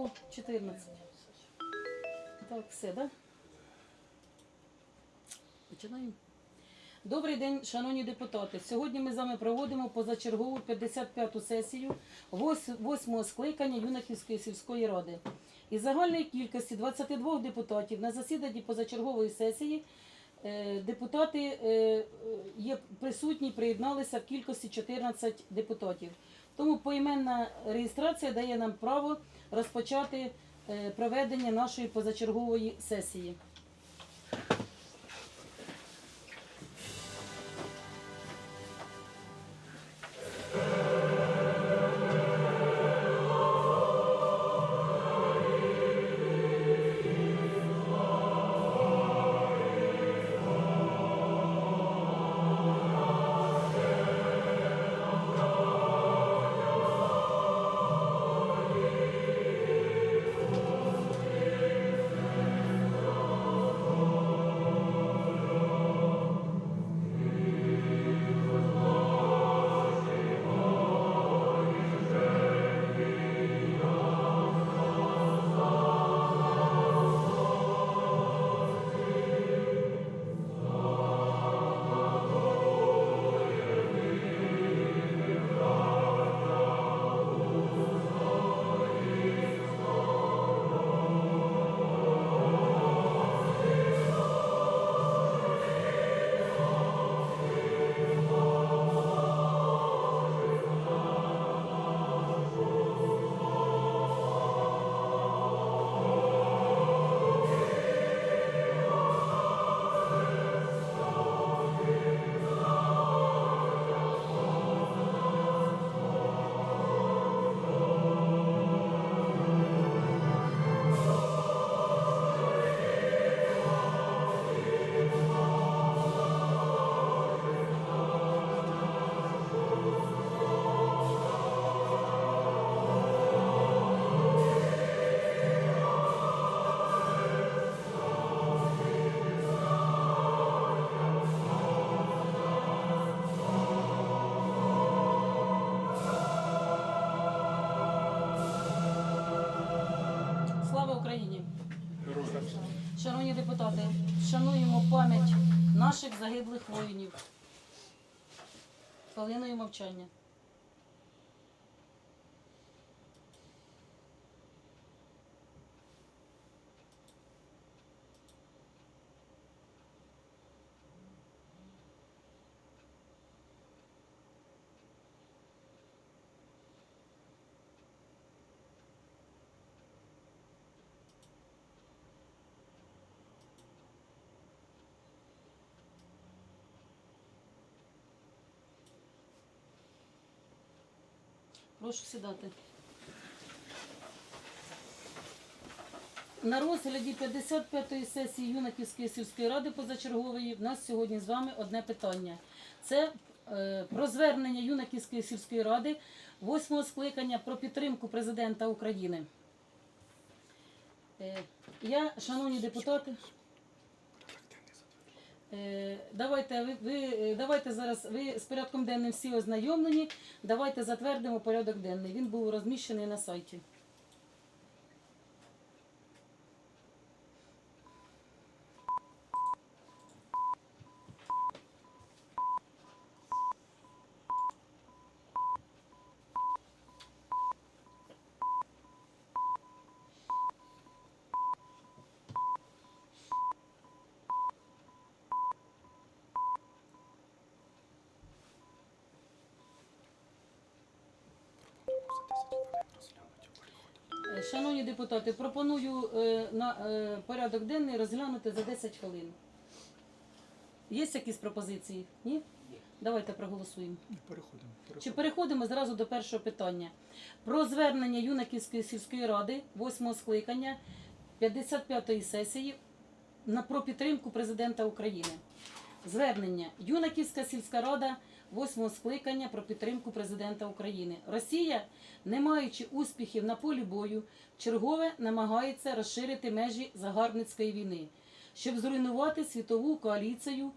по 14. Так, все, да? Починаємо. Добрий день, шановні депутати. Сьогодні ми з вами проводимо позачергову 55-ту сесію 8-го скликання Юнаківської сільської ради. Із загальної кількості 22 депутатів на засіданні позачергової сесії е, депутати е, є присутні, приєдналися в кількості 14 депутатів. Тому поіменна реєстрація дає нам право розпочати е, проведення нашої позачергової сесії. Хвилиною мовчання. Прошу сідати. На розгляді 55-ї сесії Юнаківської сільської ради позачергової в нас сьогодні з вами одне питання. Це е, про звернення Юнаківської сільської ради восьмого скликання про підтримку президента України. Е, я, шановні депутати, Давайте ви, ви е, давайте зараз. Ви з порядком денним всі ознайомлені. Давайте затвердимо порядок денний. Він був розміщений на сайті. Шановні депутати, пропоную е, на е, порядок денний розглянути за 10 хвилин. Є якісь пропозиції? Ні? Давайте проголосуємо. Переходимо. Чи переходимо. переходимо зразу до першого питання? Про звернення Юнаківської сільської ради 8 скликання 55-ї сесії на про підтримку президента України. Звернення Юнаківська сільська рада 8 скликання про підтримку президента України. Росія, не маючи успіхів на полі бою, чергове намагається розширити межі загарбницької війни, щоб зруйнувати світову коаліцію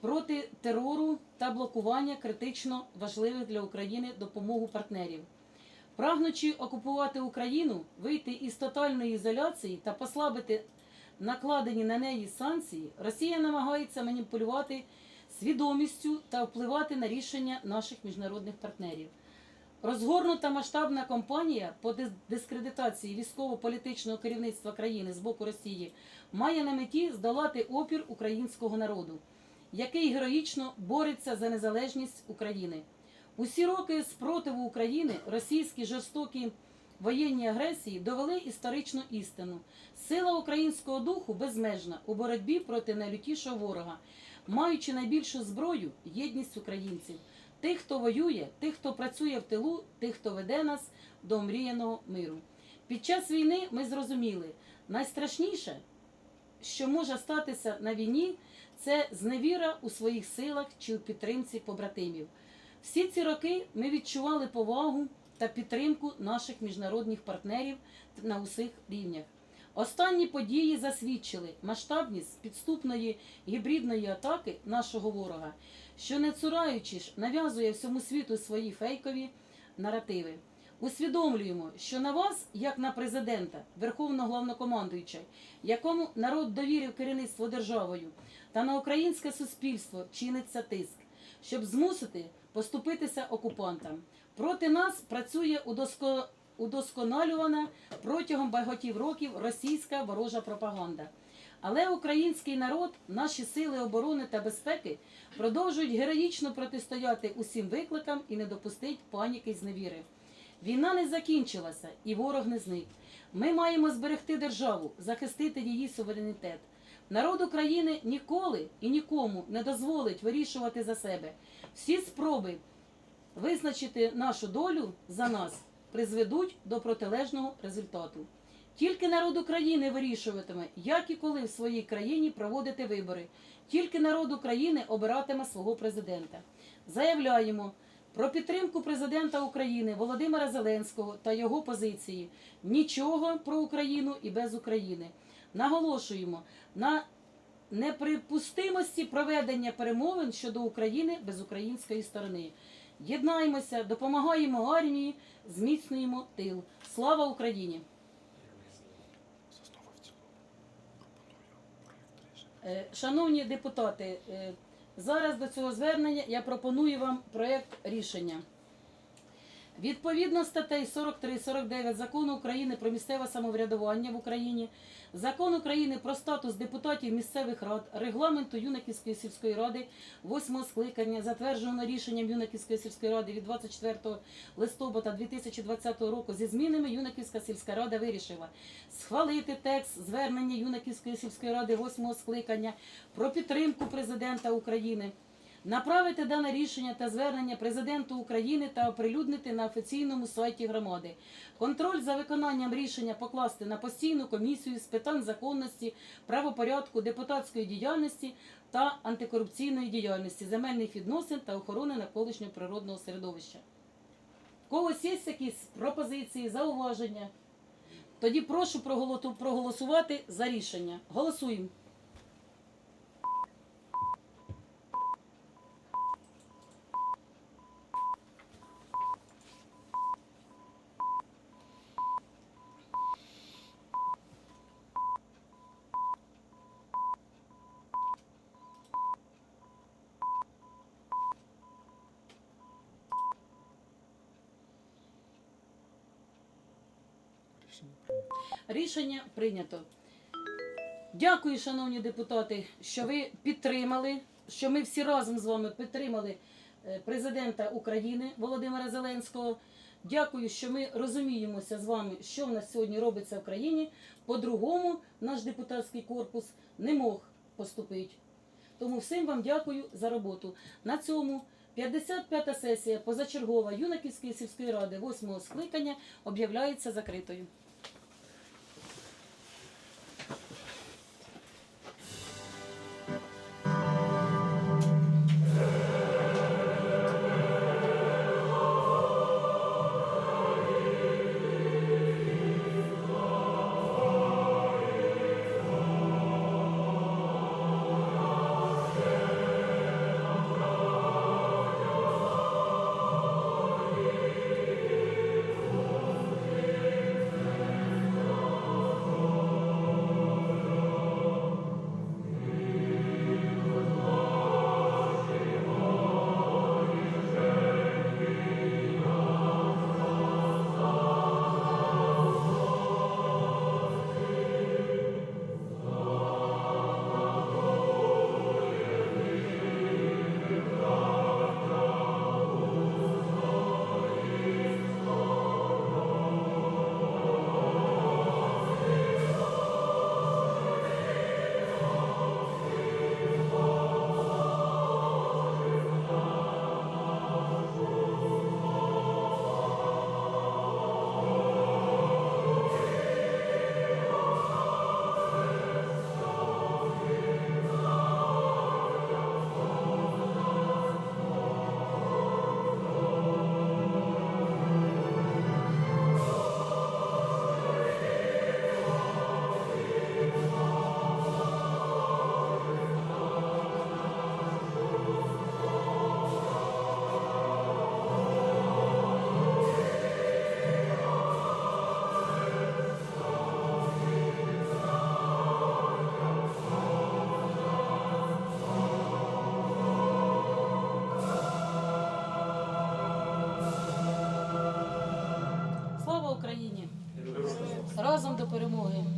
проти терору та блокування критично важливих для України допомогу партнерів. Прагнучи окупувати Україну, вийти із тотальної ізоляції та послабити накладені на неї санкції, Росія намагається маніпулювати свідомістю та впливати на рішення наших міжнародних партнерів. Розгорнута масштабна кампанія по дискредитації військово-політичного керівництва країни з боку Росії має на меті здолати опір українського народу, який героїчно бореться за незалежність України. Усі роки спротиву України російські жорстокі воєнні агресії довели історичну істину. Сила українського духу безмежна у боротьбі проти найлютішого ворога, маючи найбільшу зброю єдність українців, тих, хто воює, тих, хто працює в тилу, тих, хто веде нас до мріяного миру. Під час війни ми зрозуміли, найстрашніше, що може статися на війні, це зневіра у своїх силах чи у підтримці побратимів. Всі ці роки ми відчували повагу та підтримку наших міжнародних партнерів на усіх рівнях. Останні події засвідчили масштабність підступної гібридної атаки нашого ворога, що не цураючись нав'язує всьому світу свої фейкові наративи. Усвідомлюємо, що на вас, як на президента, верховного главнокомандуюча, якому народ довірив керівництво державою, та на українське суспільство чиниться тиск, щоб змусити поступитися окупантам. Проти нас працює удоско- удосконалювана протягом багатьох років російська ворожа пропаганда. Але український народ, наші сили оборони та безпеки продовжують героїчно протистояти усім викликам і не допустить паніки й зневіри. Війна не закінчилася і ворог не зник. Ми маємо зберегти державу, захистити її суверенітет. Народ України ніколи і нікому не дозволить вирішувати за себе. Всі спроби визначити нашу долю за нас призведуть до протилежного результату. Тільки народ України вирішуватиме, як і коли в своїй країні проводити вибори. Тільки народ України обиратиме свого президента. Заявляємо про підтримку президента України Володимира Зеленського та його позиції. Нічого про Україну і без України. Наголошуємо на неприпустимості проведення перемовин щодо України без української сторони. Єднаємося, допомагаємо армії, зміцнюємо тил. Слава Україні! Е, Шановні депутати, е, зараз до цього звернення я пропоную вам проєкт рішення. Відповідно статей 43-49 Закону України про місцеве самоврядування в Україні, Закон України про статус депутатів місцевих рад, регламенту Юнаківської сільської ради 8 скликання, затвердженого рішенням Юнаківської сільської ради від 24 листопада 2020 року зі змінами Юнаківська сільська рада вирішила схвалити текст звернення Юнаківської сільської ради 8 скликання про підтримку президента України. Направити дане рішення та звернення президенту України та оприлюднити на офіційному сайті громади. Контроль за виконанням рішення покласти на постійну комісію з питань законності, правопорядку, депутатської діяльності та антикорупційної діяльності, земельних відносин та охорони навколишнього природного середовища. В когось є якісь пропозиції, зауваження? Тоді прошу проголосувати за рішення. Голосуємо. Рішення прийнято. Рішення прийнято. Дякую, шановні депутати, що ви підтримали, що ми всі разом з вами підтримали е, президента України Володимира Зеленського. Дякую, що ми розуміємося з вами, що в нас сьогодні робиться в країні. По-другому наш депутатський корпус не мог поступити. Тому всім вам дякую за роботу. На цьому 55-та сесія позачергова Юнаківської сільської ради 8 скликання об'являється закритою. перемоги!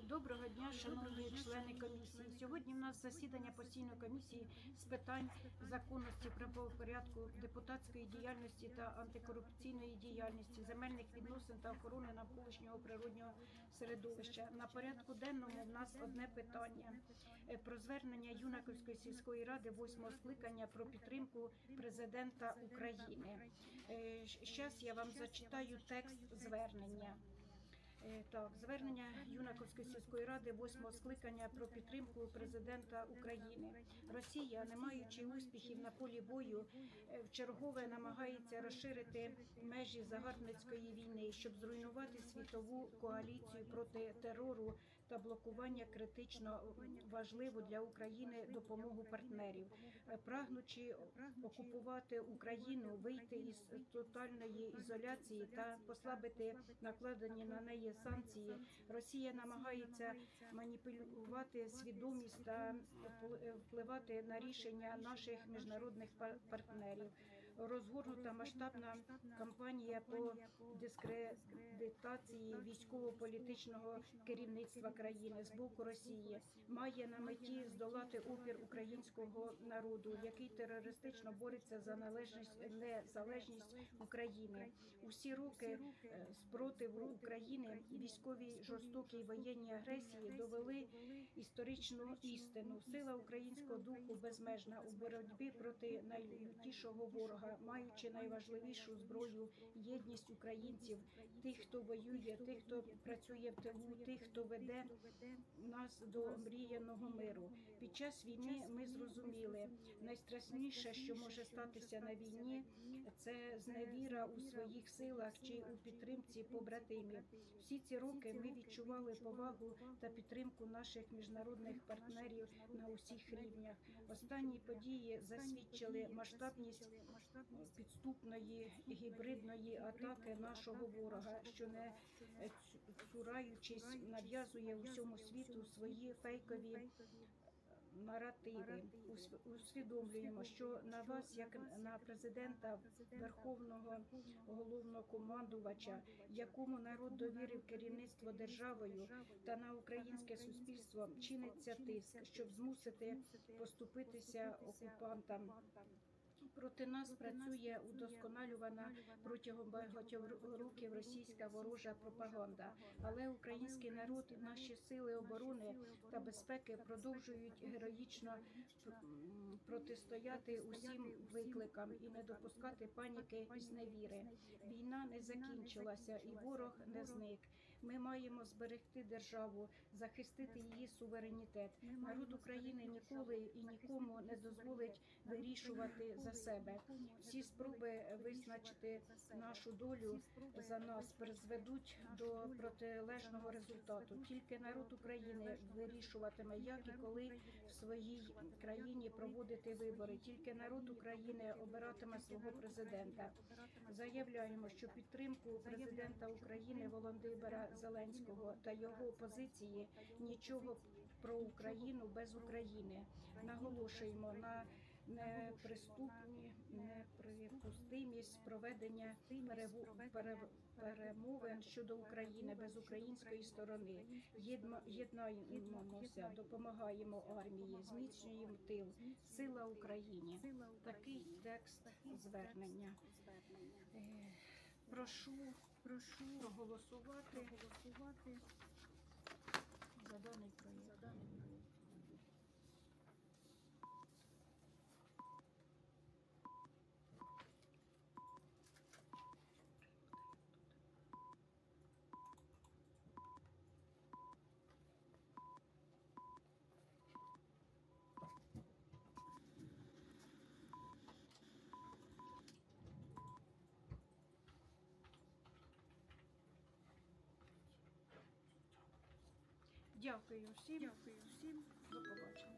Доброго дня, шановні члени комісії. Сьогодні в нас засідання постійної комісії з питань законності, правопорядку, депутатської діяльності та антикорупційної діяльності, земельних відносин та охорони навколишнього природнього середовища. На порядку денному в нас одне питання Е, про звернення Юнаковської сільської ради восьмого скликання про підтримку президента України. Зараз я вам зачитаю текст звернення. Е, Так, звернення Юнаковської сільської ради восьмого скликання про підтримку президента України. Росія, не маючи успіхів на полі бою, в чергове намагається розширити межі загарбницької війни, щоб зруйнувати світову коаліцію проти терору та блокування критично важливу для України допомогу партнерів, Е, прагнучи окупувати Україну, вийти із тотальної ізоляції та послабити накладені на неї санкції. Росія намагається маніпулювати свідомість та впли- впливати на рішення наших міжнародних пар- партнерів. Розгорнута масштабна кампанія по дискредитації військово-політичного керівництва країни з боку Росії. Має на меті здолати опір українського народу, який терористично бореться за належність незалежність України. Усі роки е, спротиву України військовій жорстокій воєнній агресії довели історичну істину. Сила українського духу безмежна у боротьбі проти найлютішого ворога, маючи найважливішу зброю єдність українців, тих, хто воює, тих, хто працює в тилу, тих, хто веде нас до мріяного миру. Під час війни ми зрозуміли найстрашніше, що може статися на війні, це зневіра у своїх силах чи у підтримці побратимів. Всі ці роки ми відчували повагу та підтримку наших міжнародних партнерів на усіх рівнях. Останні події засвідчили масштабність підступної гібридної атаки нашого ворога, що не е, цураючись, нав'язує усьому світу свої фейкові наративи. Усвідомлюємо, що на вас, як на президента Верховного головнокомандувача, якому народ довірив керівництво державою та на українське суспільство чиниться тиск, щоб змусити поступитися окупантам. Проти нас працює удосконалювана протягом багатьох років російська ворожа пропаганда. Але український народ, наші сили оборони та безпеки продовжують героїчно протистояти усім викликам і не допускати паніки і зневіри. Війна не закінчилася, і ворог не зник. Ми маємо зберегти державу, захистити її суверенітет. Народ України ніколи і нікому не дозволить вирішувати за себе. Всі спроби визначити нашу долю за нас призведуть до протилежного результату. Тільки народ України вирішуватиме, як і коли в своїй країні проводити вибори. Тільки народ України обиратиме свого президента. Заявляємо, що підтримку президента України Володимира Зеленського та його позиції нічого про Україну без України. Наголошуємо на неприступні, неприпустимість проведення перемовин щодо України без української сторони. Єднаємося, допомагаємо армії, зміцнюємо тил. Сила Україні. Такий текст звернення. Е, Прошу, прошу проголосувати, проголосувати за даний проєкт. Дякую всім. Дякую всім. До побачення.